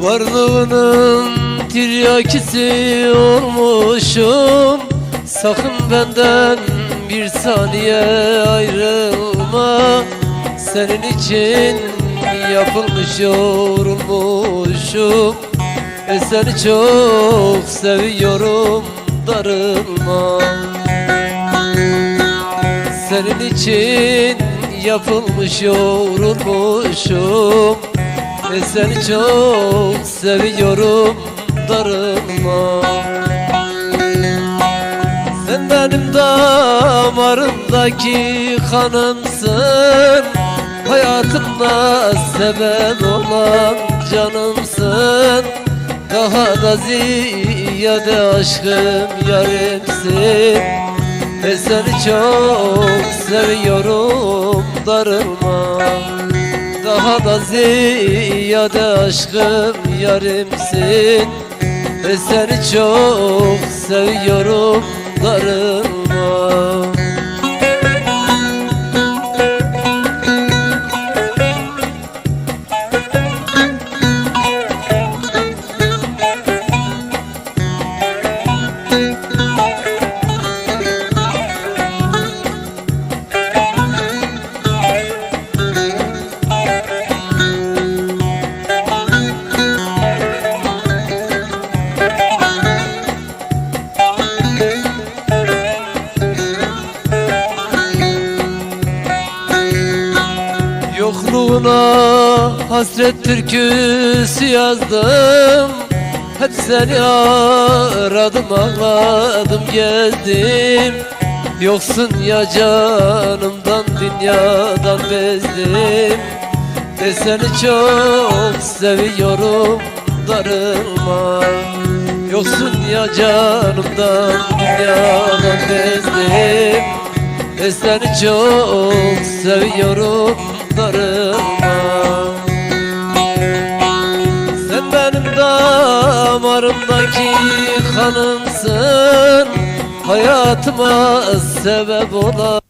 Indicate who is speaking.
Speaker 1: Varlığının tiryakisi olmuşum. Sakın benden bir saniye ayrılma. Senin için yapılmış yorulmuşum e Seni çok seviyorum darılma. Senin için yapılmış yorulmuşum e Seni çok seviyorum darılma Sen benim damarımdaki kanımsın. Hayatımda sebep olan canımsın. Daha da ziyade aşkım yarimsin. Ve seni çok seviyorum darılma Daha da ziyade aşkım yarimsin. Ve seni çok seviyorum darılma Yokluğuna hasret türküsü yazdım. Hep seni aradım ağladım gezdim. Yoksun ya canımdan dünyadan bezdim. Ve seni çok seviyorum darılma. Yoksun ya canımdan dünyadan bezdim. E seni çok seviyorum darılma Sen benim damarımdaki kanımsın. Hayatıma sebep olan